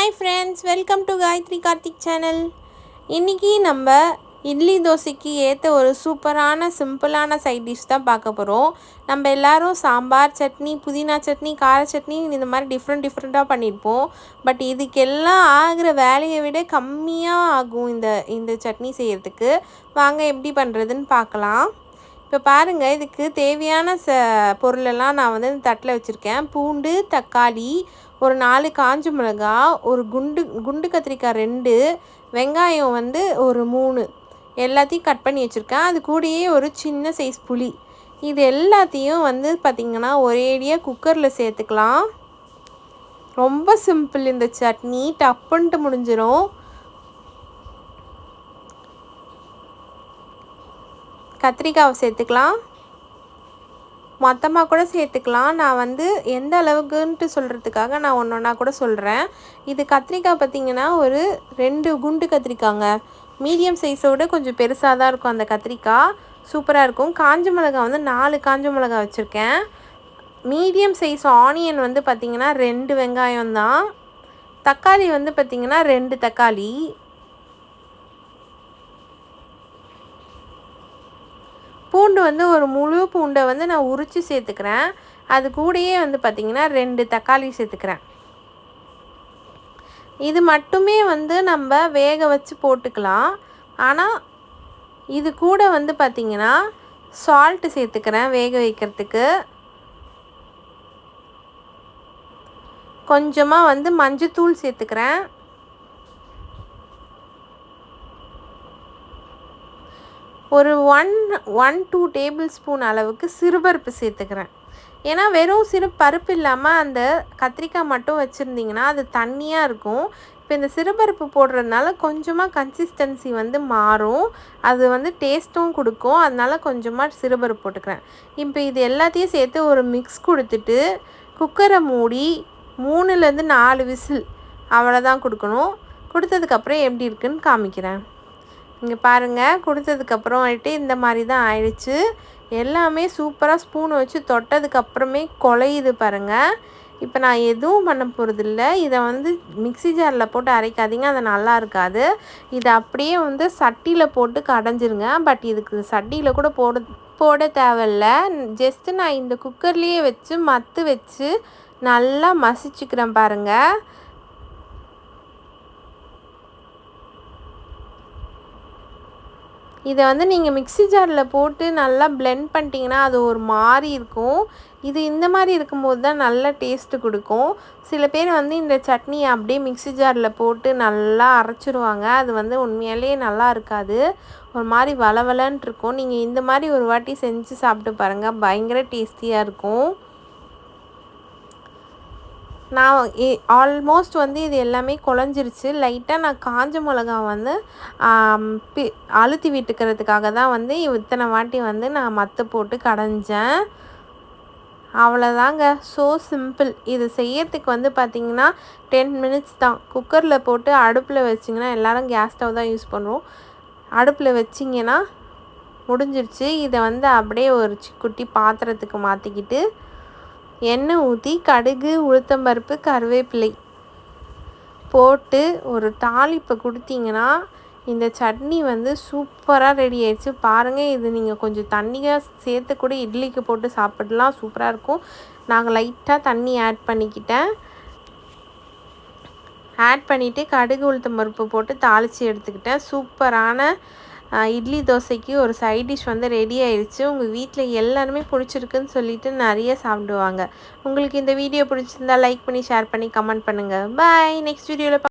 Hi friends welcome to Gayathri Karthik channel இன்றைக்கி நம்ம இட்லி தோசைக்கு ஏற்ற ஒரு சூப்பரான சிம்பிளான சைட் டிஷ் தான் பார்க்க போகிறோம் நம்ம எல்லோரும் சாம்பார் சட்னி புதினா சட்னி கார சட்னி இந்த மாதிரி டிஃப்ரெண்ட் டிஃப்ரெண்ட்டாக பண்ணியிருப்போம் பட் இதுக்கெல்லாம் ஆகிற வேலையை விட கம்மியாக ஆகும் இந்த இந்த சட்னி செய்கிறதுக்கு வாங்க எப்படி பண்ணுறதுன்னு பார்க்கலாம். இப்போ பாருங்கள் இதுக்கு தேவையான ச பொருளெல்லாம் நான் வந்து இந்த தட்டில் வச்சுருக்கேன். பூண்டு தக்காளி ஒரு நாலு காஞ்ச மிளகா ஒரு குண்டு குண்டு கத்திரிக்காய் ரெண்டு வெங்காயம் வந்து ஒரு மூணு. எல்லாத்தையும் கட் பண்ணி வச்சுருக்கேன். அது கூடயே ஒரு சின்ன சைஸ் புளி. இது எல்லாத்தையும் வந்து பார்த்திங்கன்னா ஒரேடியாக குக்கரில் சேர்த்துக்கலாம். ரொம்ப சிம்பிள் இந்த சட்னி. டப்புன்ட்டு முடிஞ்சிடும் கத்திரிக்காவை சேர்த்துக்கலாம். மொத்தமாக கூட சேர்த்துக்கலாம். நான் வந்து எந்த அளவுக்குன்ட்டு சொல்கிறதுக்காக நான் ஒன்று ஒன்றா கூட சொல்கிறேன் இது கத்திரிக்காய் பார்த்திங்கன்னா ஒரு ரெண்டு குண்டு கத்திரிக்காங்க. மீடியம் சைஸை விட கொஞ்சம் பெருசாக தான் இருக்கும் அந்த கத்திரிக்காய். சூப்பராக இருக்கும். காஞ்ச மிளகா வந்து நாலு காஞ்ச மிளகா வச்சுருக்கேன். மீடியம் சைஸ் ஆனியன் வந்து பார்த்திங்கன்னா ரெண்டு வெங்காயம் தான். தக்காளி வந்து பார்த்திங்கன்னா ரெண்டு தக்காளி. பூண்டு வந்து ஒரு முழு பூண்டை வந்து நான் உரித்து சேர்த்துக்கிறேன். அது கூடயே வந்து பார்த்திங்கன்னா ரெண்டு தக்காளி சேர்த்துக்கிறேன். இது மட்டுமே வந்து நம்ம வேக வச்சு போட்டுக்கலாம். ஆனால் இது கூட வந்து பார்த்திங்கன்னா சால்ட்டு சேர்த்துக்கிறேன் வேக வைக்கிறதுக்கு. கொஞ்சமாக வந்து மஞ்சத்தூள் சேர்த்துக்கிறேன். ஒரு one one two table spoon அளவுக்கு சிறுபருப்பு சேர்த்துக்கிறேன். ஏன்னா வெறும் சிறு பருப்பு இல்லாமல் அந்த கத்திரிக்காய் மட்டும் வச்சுருந்திங்கன்னா அது தண்ணியாக இருக்கும். இப்போ இந்த சிறுபருப்பு போடுறதுனால கொஞ்சமாக கன்சிஸ்டன்சி வந்து மாறும். அது வந்து டேஸ்ட்டும் கொடுக்கும். அதனால கொஞ்சமாக சிறுபருப்பு போட்டுக்கிறேன். இப்போ இது எல்லாத்தையும் சேர்த்து ஒரு மிக்ஸ் கொடுத்துட்டு குக்கரை மூடி மூணுலேருந்து நாலு விசில் அவ்வளோதான் கொடுக்கணும். கொடுத்ததுக்கப்புறம் எப்படி இருக்குன்னு காமிக்கிறேன். இங்கே பாருங்கள் கொடுத்ததுக்கப்புறம் வந்துட்டு இந்த மாதிரி தான் ஆயிடுச்சு. எல்லாமே சூப்பராக ஸ்பூன் வச்சு தொட்டதுக்கப்புறமே குலையுது பாருங்கள் இப்போ நான் எதுவும் பண்ண போகிறதில்ல இதை வந்து மிக்சி ஜாரில் போட்டு அரைக்காதீங்க அது நல்லா இருக்காது. இதை அப்படியே வந்து சட்டியில் போட்டு கடைஞ்சிருங்க. பட் இதுக்கு சட்டியில் கூட போட போட தேவையில்ல. ஜஸ்ட்டு நான் இந்த குக்கர்லேயே வச்சு மத்து வச்சு நல்லா மசிச்சுக்கிறேன் பாருங்கள் இதை வந்து நீங்கள் மிக்சி ஜாரில் போட்டு நல்லா பிளெண்ட் பண்ணிட்டீங்கன்னா அது ஒரு மாதிரி இருக்கும். இது இந்த மாதிரி இருக்கும்போது தான் நல்ல டேஸ்ட்டு கொடுக்கும். சில பேர் வந்து இந்த சட்னியை அப்படியே மிக்சி ஜாரில் போட்டு நல்லா அரைச்சிருவாங்க. அது வந்து உண்மையாலே நல்லா இருக்காது. ஒரு மாதிரி வளவலன்ட்டு இருக்கும். நீங்கள் இந்த மாதிரி ஒரு வாட்டி செஞ்சு சாப்பிட்டு பாருங்கள் பயங்கர டேஸ்டியாக இருக்கும். நான் ஆல்மோஸ்ட் வந்து இது எல்லாமே குழஞ்சிருச்சு. லைட்டாக நான் காஞ்ச மிளகா வந்து பி அழுத்தி விட்டுக்கிறதுக்காக தான் வந்து இத்தனை வாட்டி வந்து நான் மற்ற போட்டு கடைஞ்சேன். அவ்வளோதாங்க ஸோ சிம்பிள் இது செய்யறதுக்கு வந்து பார்த்திங்கன்னா டென் மினிட்ஸ் தான். குக்கரில் போட்டு அடுப்பில் வச்சிங்கன்னா எல்லோரும் கேஸ் ஸ்டவ் தான் யூஸ் பண்ணுறோம் அடுப்பில் வச்சிங்கன்னா முடிஞ்சிருச்சு. இதை வந்து அப்படியே ஒரு குட்டி பாத்திரத்துக்கு மாற்றிக்கிட்டு எண்ணெய் ஊற்றி கடுகு உளுத்தம்பருப்பு கருவேப்பிலை போட்டு ஒரு தாளிப்பை கொடுத்தீங்கன்னா இந்த சட்னி வந்து சூப்பராக ரெடி ஆயிடுச்சு. பாருங்கள் இது நீங்கள் கொஞ்சம் தண்ணியாக சேர்த்து கூட இட்லிக்கு போட்டு சாப்பிடலாம். சூப்பராக இருக்கும். நாங்கள் லைட்டாக தண்ணி ஆட் பண்ணிக்கிட்டேன். ஆட் பண்ணிவிட்டு கடுகு உளுத்தம் பருப்பு போட்டு தாளித்து எடுத்துக்கிட்டேன். சூப்பரான இட்லி தோசைக்கு ஒரு சைட் டிஷ் வந்து ரெடி ஆயிடுச்சு உங்கள் வீட்டில் எல்லாருமே பிடிச்சிருக்குன்னு சொல்லிட்டு நிறைய சாப்பிடுவாங்க. உங்களுக்கு இந்த வீடியோ பிடிச்சிருந்தா லைக் பண்ணி ஷேர் பண்ணி கமெண்ட் பண்ணுங்கள் பாய் நெக்ஸ்ட் வீடியோவில்